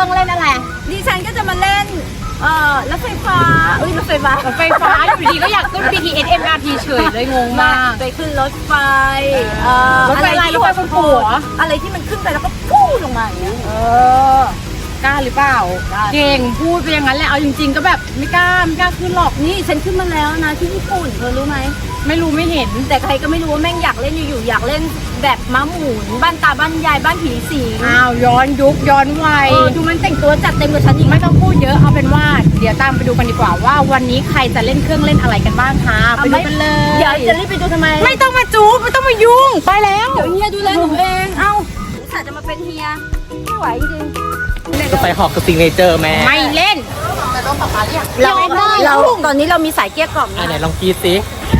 รื่องเล่นอะไร ดิฉันก็จะมาเล่น เอ่อรถไฟฟ้าเอ้ยรถไฟฟ้ารถไฟฟ้าอยู่ดีก็อยากขึ้น BTS MRT เฉยเลยงงมาก ไปขึ้นรถไฟเอ่อรถไฟอะไรที่รถไฟบนหัว อะไรที่มันขึ้นไปแล้วก็พุ่งลงมาอย่างเงี้ย เออกล้าหรือเปล่า ได้ เก่งพูดไปอย่างนั้นแหละ เอาจริงๆ ก็แบบไม่กล้าไม่กล้าขึ้นหรอก นี่ฉันขึ้นมาแล้วนะที่ญี่ปุ่นเธอรู้ไหม ไม่รู้ไม่เห็น แต่ใครก็ไม่รู้ว่าแม่งอยากเล่นอยู่ๆอยากเล่น แบบม้าหมุนบ้านตาบ้านยายบ้านผีสิงอ้าวย้อนยุคย้อนวัยเออดูมันแต่งตัวจัดเต็มกว่าฉันอีกไม่ต้องพูดเยอะเอาเป็นว่า เดี๋ยวตามไปดูกันดีกว่าว่าวันนี้ใครจะเล่นเครื่องเล่นอะไรกันบ้างคะไปดูกันเลยเดี๋ยวจะรีบไปดูทำไม ไม่ต้องมาจูบไม่ต้องมายุ่งไปแล้วเดี๋ยวเฮียดูแลหนูเองเอ้าอุตส่าห์จะมาเป็นเฮียไม่ไหวจริงรถไฟหอกกับซิงเนเจอร์แม่ไม่เล่นๆเราเราตอนนี้เรามีสายเกลี้ยกล่อมอะนะไหนลองกรีดสิมี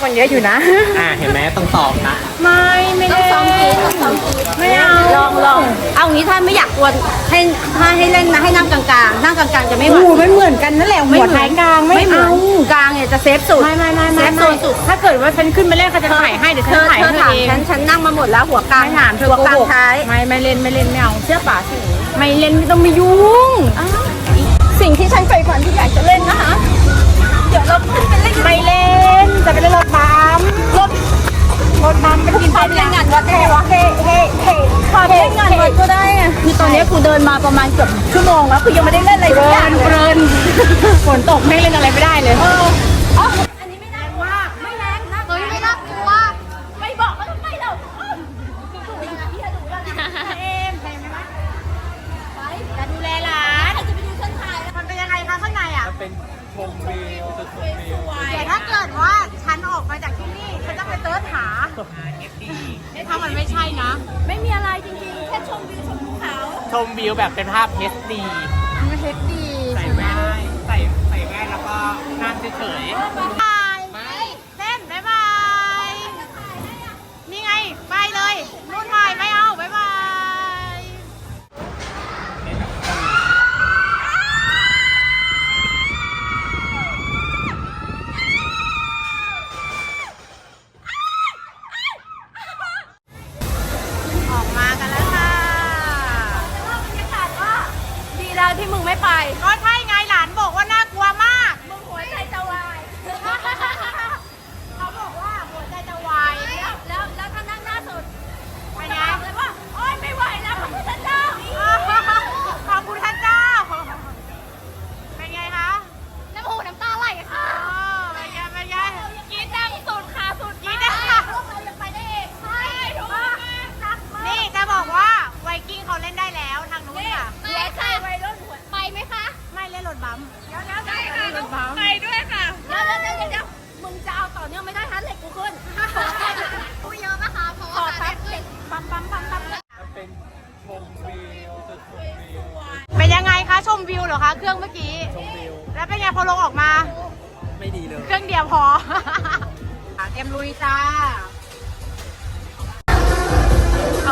คนเยอะอยู่นะ อะเห็นไหมต้องตอบนะ ไม่ไม่ต้องเล่นซ้อมกรีดต้องซ้อมกรีดไม่เอาลองลองเอางี้ถ้าไม่อยากกวนให้ถ้าให้เล่นนะให้นั่งกลางๆนั่งกลาง ๆ จะไม่หวาหูดไม่เหมือนกันนั่นแหละหัวท้ายกลางไม่ไม่เหมืเอาอนกลางเนี่ยจะเซฟสุดไม่ไม่ไม่เซไม่ฟโซไม่นสุดถ้าเกิดว่าฉันขึ้นไปเล่นเขาจะถ่ายให้เดี๋ยวเธฉันอถ่ายเธอให้ถามเองฉันฉันนั่งมาหมดแล้วหัวกลางไม่ถามเธอหัวโกกลางหกท้ายไม่ไม่เล่นไม่เล่นไม่เอาเชื่อป่าสิไม่เล่นไม่ต้องมายุ่งอ้าวสิ่งที่ฉันใฝ่ฝันที่อยากจะเล่นนะคะ เดี๋ยวเราขึ้นไปเล่นกันไม่เล่ นจะไปเล่นรถบัมรถรถบัมไปกินพาไปเล่นงานวัดได้ไหมวะเฮ้เฮ้เฮ้พาไปเล่นงานวัดก็ได้อะคือตอนนี้กูเดินมาประมาณเกือบชั่วโมงแล้วคือยังไม่ได้เล่นอะไรเพสักลิอย่างนเลเพยลินฝนตกไม่เล่นอะไรไม่ได้เลย ชมวิวจุดชมวิวเดี๋ยวถ้าเกิดว่าฉันออกมาจากที่นี่ฉันจะไปเติร์ชหาถ้ามันไม่ใช่นะ ไม่มีอะไรจริงๆ แค่ชมวิวชมภูเขา ชมวิวแบบเป็นภาพ HD มันเฮดดีใส่แว่นใส่ใส่แว่นแล้วก็นั่งเฉยบ อคะเครื่องเมื่อกี้ ชมวิวแล้วเป็นไงพอลงออกมา ไม่ดีเลยเครื่องเดียวพอเตรียมลุยจ้า เอ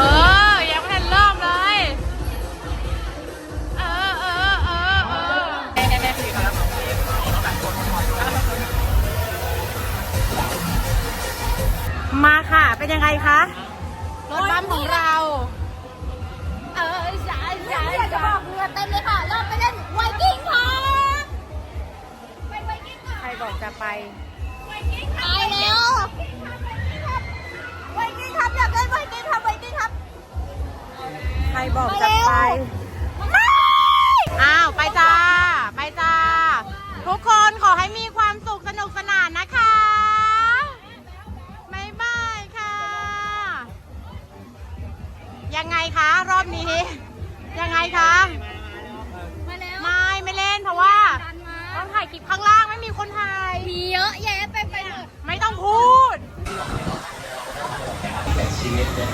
อ ยังไม่ทันเริ่มเลย เออเออเออเออมาค่ะ เป็นยังไงคะ รถบัมของเรา เออใช่ใช่อยากจะบอกเรือเต็มเลยค่ะเรา ไวกิ้งค่ะไปไวกิ้งค่ะใครบอกจะไป ไวกิ้งครับไปแล้วไวกิ้งครับอยากเล่นไวกิ้งครับไวกิ้งครับใครบอกจะไป ไม่อ้าว ไปจ้า ไปจ้า ทุกคนขอให้มีความสุขสนุกสนานนะคะบ๊ายบายค่ะ ยังไงคะ รอบนี้ ยังไงคะ เยอะแยะไปไปหมดไม่ต้องพูดชีวิตนะ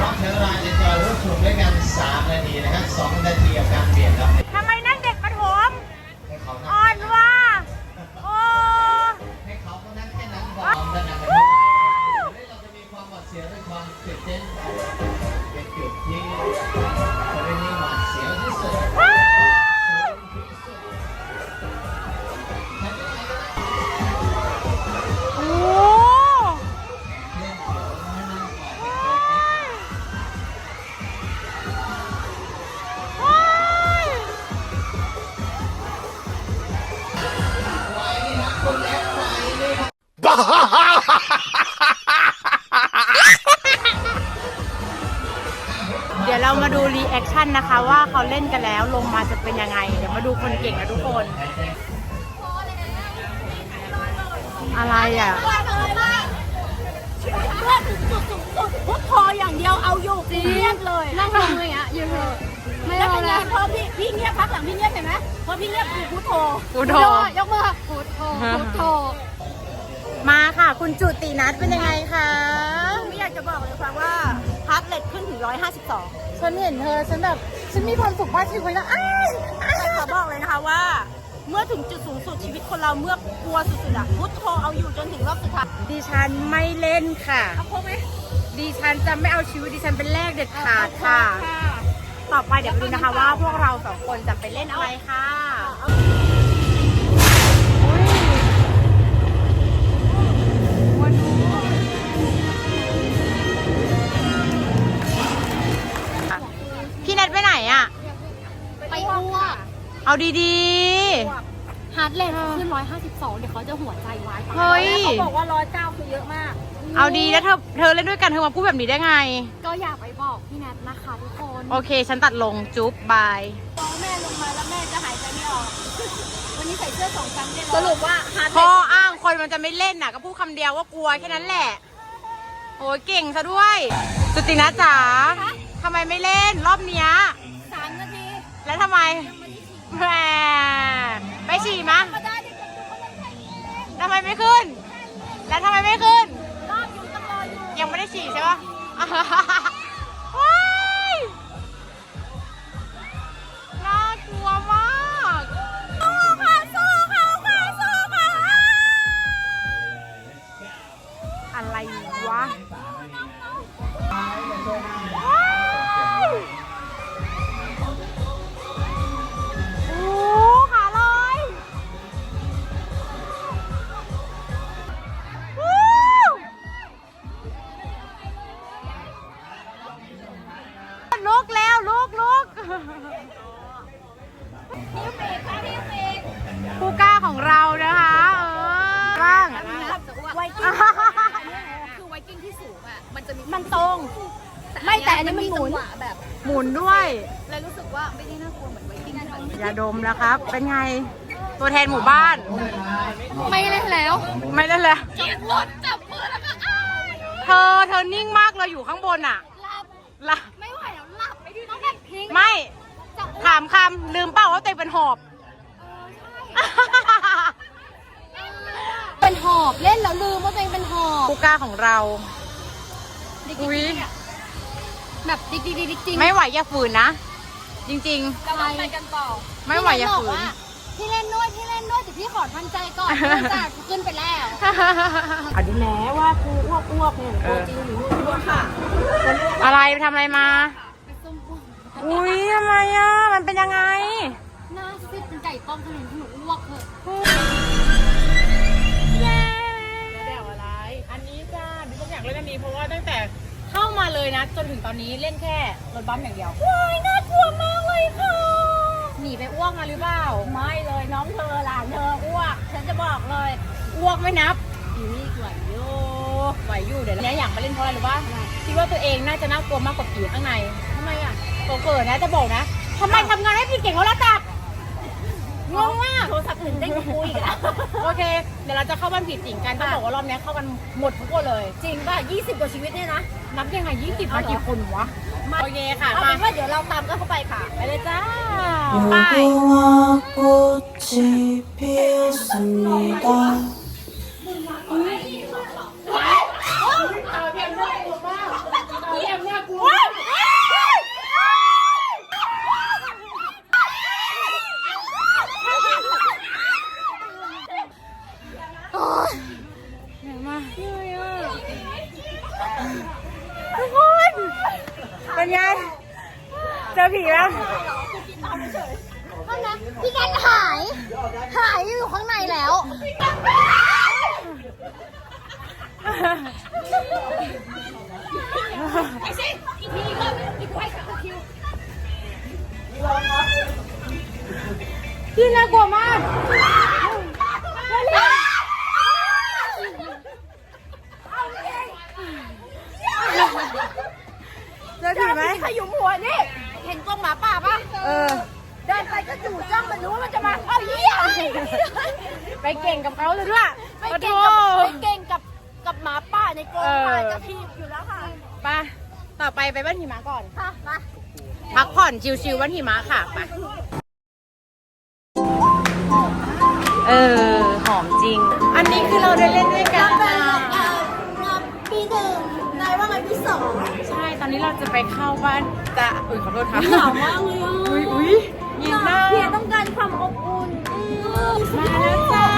รอบใช้เวลาจะจอยรถชมด้วยกัน 3 นาทีนะครับ2นาที เอาอยู่เงียบเลยนั่งลงเลยอะยืนเถอะไม่เอาแล้วพอพี่พี่เงียบพักหลังพี่เงียบเห็นไหมพอพี่เงียบคือพุทโธพุทโธยกมือพุทโธพุทโธมาค่ะ คุณจุตินัทเป็นยังไงคะไม่อยากจะบอกเลยฟังว่าฮาร์ดเรทขึ้นถึง 152 ฉันเห็นเธอ ฉันแบบ ฉันมีความสุขมากชีวิตแล้วอ้ายแต่ขอบอกเลยนะคะว่า เมื่อถึงจุดสูงสุดชีวิตคนเราเมื่อกลัวสุดๆอะพุทโธเอาอยู่จนถึงรอบสุดท้ายดิฉันไม่เล่นค่ะเอาโค้งไหม ดิฉันจะไม่เอาชีวิตดิฉันเป็นแรกเด็ดขาดค่ะ ต่อไปเดี๋ยวไปดูนะคะว่าพวกเราสองคนจะไปเล่นอะไรค่ะอุ๊ยวันนี้พี่เน็ตไปไหนอะ ไปอ้วกเอาดีฮาร์ดเรทขึ้น152 เดี๋ยวเขาจะหัวใจวายเฮ้ย เขาบอกว่า 109 คือเยอะมากๆ เอาดีแล้วเธอเธอเล่นด้วยกันเธอมาพูดแบบนี้ได้ไง ก็อยากไปบอกพี่แนทนะคะทุกคนโอเค ฉันตัดลงจุ๊บบาย พอแม่ลงมาแล้วแม่จะหายใจไม่ออก วันนี้ใส่เสื้อสองชั้นได้สรุปว่าฮาร์ดพออ้างคนมันจะไม่เล่นน่ะ ก็พูดคำเดียวว่ากลัวแค่นั้นแหละ โอ้ยเก่งซะด้วย สุตินะจ๋าทำไมไม่เล่นรอบเนี้ย สามนาทีแล้วทำไมแหมไปฉี่มะก็ได้เด็กๆดูเขาเล่นแค่นี้ทำไมไม่ขึ้น แล้วทำไมไม่ขึ้น ยู่ยังไม่ได้ฉี่ใช่ปะว้ายน่ากลัวมากสู้ค่ะสู้ค่ะค่ะสู้ค่ะอะไรวะ เลยรู้สึกว่าไม่ได้น่ากลัวเหมือนไวกิ้งที่ยาดมแล้วครับ เป็นไง ตัวแทนหมู่บ้าน ไม่เล่นแล้วไม่ได้เลยจับรถจับมือแล้วก็อ้ายเธอเธอนิ่งมากเลยอยู่ข้างบนอะหลับละไม่ไหวแล้วหลับไปดิต้องแบบพิงไม่ จับถามคำลืมเปล่าว่าตัวเองเป็นหอบเป็นหอบเล่นแล้วลืมว่าตัวเองเป็นหอบผู้กล้าของเรา ดิ๊กอุ๊ยดิ๊กอะแบบดิ๊กดิ๊กดิ๊กดิ๊กจริง ไม่ไหวอย่าฝืนนะ จริง เราไปกันต่อๆ ไม่ไหวอย่าฝืน พี่เล่นด้วยพี่เล่นด้วยแต่พี่ขอทำใจก่อนเนื่องจากขึ้นไปแล้วอันนี้แม้ว่ากูอ้วกอ้วกเนี่ยตัวจริงหรืออ้วกค่ะอะไรไปทำอะไรมาไปส้มปุ่มอุ้ยทำไมอะ มันเป็นยังไง หน้าซีดเป็นไก่ต้มขนาดที่หนูอ้วกเถอะเย้เดี๋ยวอะไร อันนี้จ้าบิ๊กอยากเล่นอันนี้เพราะว่าตั้งแต่ เข้ามาเลยนะ จนถึงตอนนี้เล่นแค่รถบัมอย่างเดียวว้ายน่ากลัวมากเลยค่ะหนีไปอ้วกมาหรือเปล่าไม่เลยน้องเธอหลานเธออ้วก ฉันจะบอกเลยอ้วกไม่นับอยู่นี่ไหวอยู่ไหวอยู่เดี๋ยวเนี้ยอยากมาเล่นเพราะอะไรรู้ป่ะคิดว่าตัวเองน่าจะน่ากลัวมากกว่าผีข้างในทำไมอะโตเกิดนะจะบอกนะทำไมทำงานให้ผิดเก่งเขาละจับ งงมากโทรศัพท์อื่นได้คุยอีกอะโอเค เดี๋ยวเราจะเข้าบ้านผีสิงกันต้องบอกว่ารอบเนี้ยเข้ากันหมดทุกคนเลย จริงป่ะ20 กว่าชีวิตเนี่ยนะ นับยังไงยี่สิบเอามาเหรอกี่คนวะโอเคค่ะเอามาเป็นว่าเดี๋ยวเราตามกันเข้าไปค่ะ ไปเลยจ้าไป พี่น่ากลัวมากจเจอผีไหมขยุมหัวนี่ เห็นกรงหมาป่าปะเออ เดินไปก็จู่จ้องมันรู้ว่ามันจะมาเอาเหี้ยไปเก่งกับเขาเลยด้วยไปเก่งกับไปเก่งกับกับหมาป่าในกรงเออค่ะจะทีบอยู่แล้วค่ะไปต่อไปไปบ้านหิมะก่อนค่ะมาพักผ่อนชิวๆบ้านหิมะค่ะไป เออ หอมจริง อันนี้คือเราได้เล่นด้วยกันนะปีหนึ่งนายว่าไงปีสองใช่ ตอนนี้เราจะไปเข้าบ้านจะอุ้ยขอโทษค่ะหนาวมากเลยอะอุ้ยอุ้ยยินมากเพียต้องการความอบอุ่นมาแล้วจ้า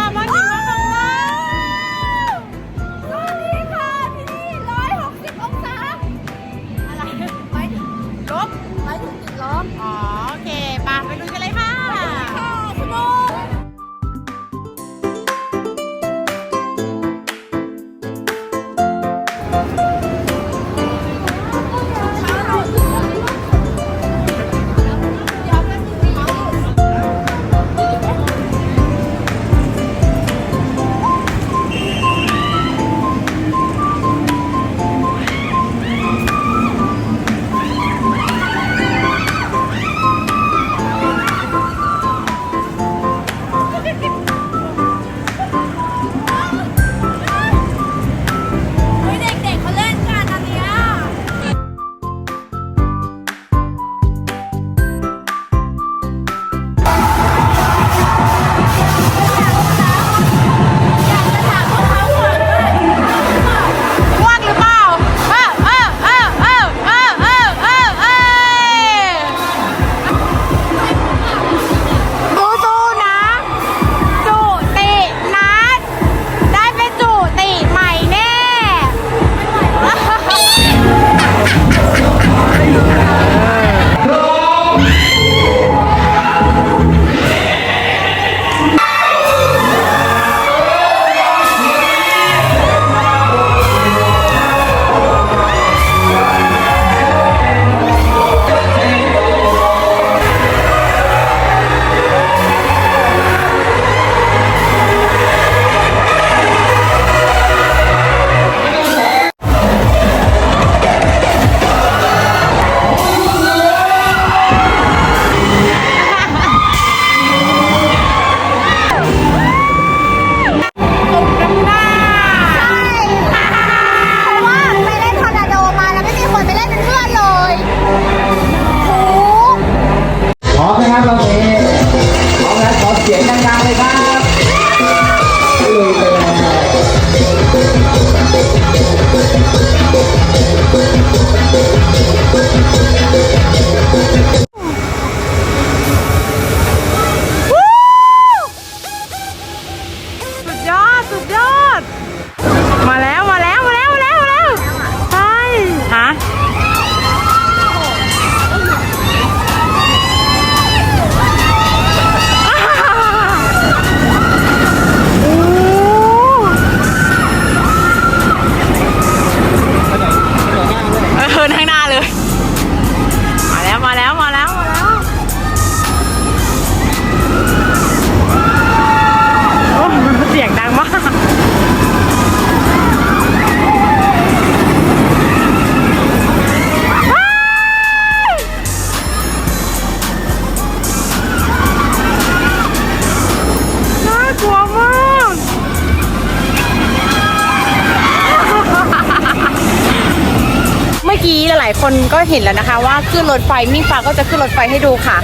ายๆคนก็เห็นแล้วนะคะ ว่าขึ้นรถไฟมิ่งฟ้าก็จะขึ้นรถไฟให้ดูค่ะ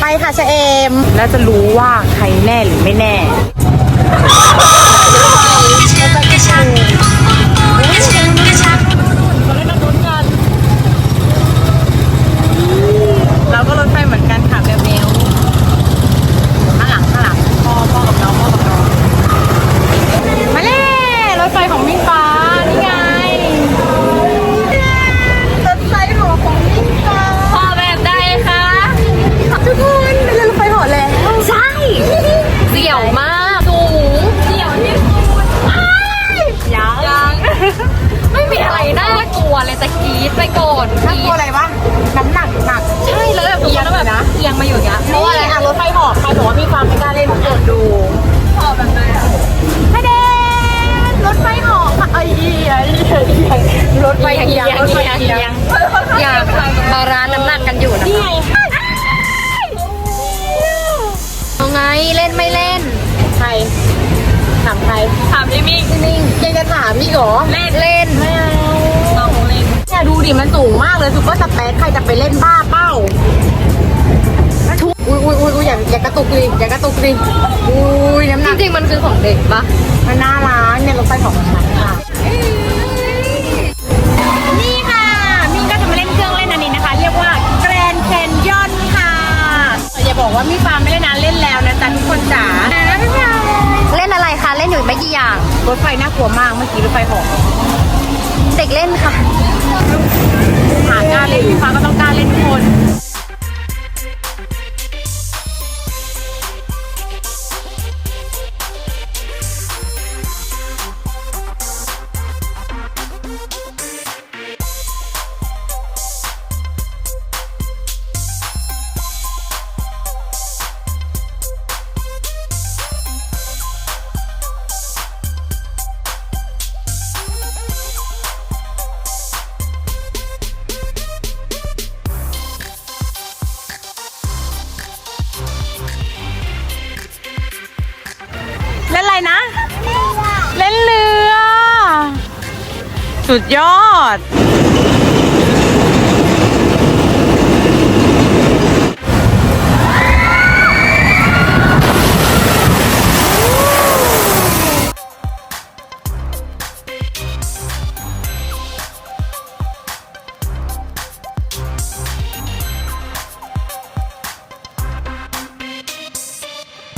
ไปค่ะชะเอม แล้วจะรู้ว่าใครแน่หรือไม่แน่เราก็รถไฟเหมือน นน่ากลัวอะไรวะน้ำหนักหนักใช่แล้วแบบเอียงแล้วแบบเอียงมาอยู่เนี้ยเพราะอะไรอะรถไฟหอกใครบอกว่ามีความไม่กล้าเล่นเปิดดูหอบแบบไหนอะฮะเดนรถไฟหอกค่ะเอียงเอียงรถไฟเอียงรถไฟเอียงอย่างบาราน้ำหนักกันอยู่นะนี่ไงเอาไงเล่นไม่เล่นใครถามใครถามลิมิ่งลิมิ่งยังจะถามอีกหรอเล่นเล่น เล่นเนี่ยดูดิมันสูงมากเลยซุปเปอร์สเปซใครจะไปเล่นบ้าเป้าอุ้ยอุ้ยอุ้ยอุ้ยอย่าอย่ากระตุกดิอย่ากระตุกดิอุ้ยน้ำหจนักริงๆมันคือของเด็กปะมันน่ารักเนี่ยรถไฟของฉันค่ะ นี่ค่ะมี่ก็จะมาเล่นเครื่องเล่นอันนี้นะคะ เรียกว่าแกรนแคนยอนค่ะ อย่าบอกว่ามี่ฟาร์มไม่เล่นนานเล่นแล้วนะจ๊ะทุกคนจ๋านะพี่ฟาร์ม เล่นอะไรคะเล่นอยู่ไม่กี่อย่าง รถไฟน่ากลัวมากเมื่อกี้รถไฟหอกเด็กเล่นค่ะหากล้าเล่นพี่ฟ้าก็ต้องกล้าเล่นทุกคน สุดยอด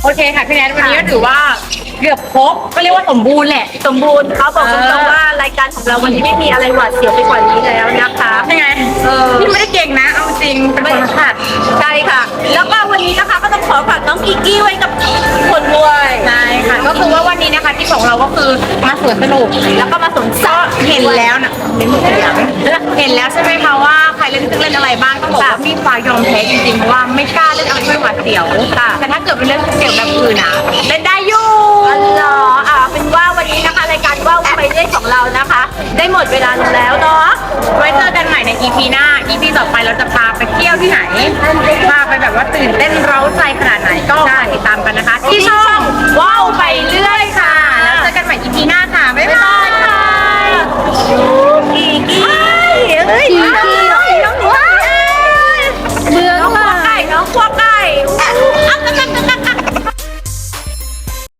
โอเคค่ะพี่แนทวันนี้ก็ถือว่า เกือบครบก็เรียกว่าสมบูรณ์แหละ สมบูรณ์เขาบอกตรงๆว่ารายการของเราวันนี้ไม่มีอะไรหวาดเสียวไปกว่านี้แล้วนะคะยังไงเออพี่ไม่ได้เก่งนะ เอาจริงเป็นคนขัดใช่ค่ะ แล้วก็วันนี้นะคะก็ต้องขอฝากน้องกิกกี้ไว้กับคนด้วยใช่ค่ะ ก็คือว่าวันนี้นะคะที่ของเราก็คือมาสวนสนุกแล้วก็มาสนใจก็เห็นแล้วนะเน้นเสียงเห็นแล้วใช่ไหมคะว่าใครเล่นเครื่องเล่นอะไรบ้างต้องบอกว่ามีฟ้ายอมแพ้จริงๆเพราะว่าไม่กล้าเล่นอะไรที่หวาดเสียวค่ะแต่ถ้าเกิดเป็นเรื่องเสียวแบบอื่นนะเล่นได้อยู่ อ๋อเหรออ่าเป็นว่าวันนี้นะคะรายการว่าวไปเรื่อยของเรานะคะ ได้หมดเวลาลงแล้วเนาะไว้เจอกันใหม่ใน EP หน้า EP ต่อไปเราจะพาไปเที่ยวที่ไหนพาไปแบบว่าตื่นเต้นเร้าใจขนาดไหนก็ติดตามกันนะคะ ที่ช่องว่าวไปเรื่อยค่ะ แล้วเจอกันใหม่ EP หน้าค่ะบ๊ายบายค่ะ อีกอีกเฮ้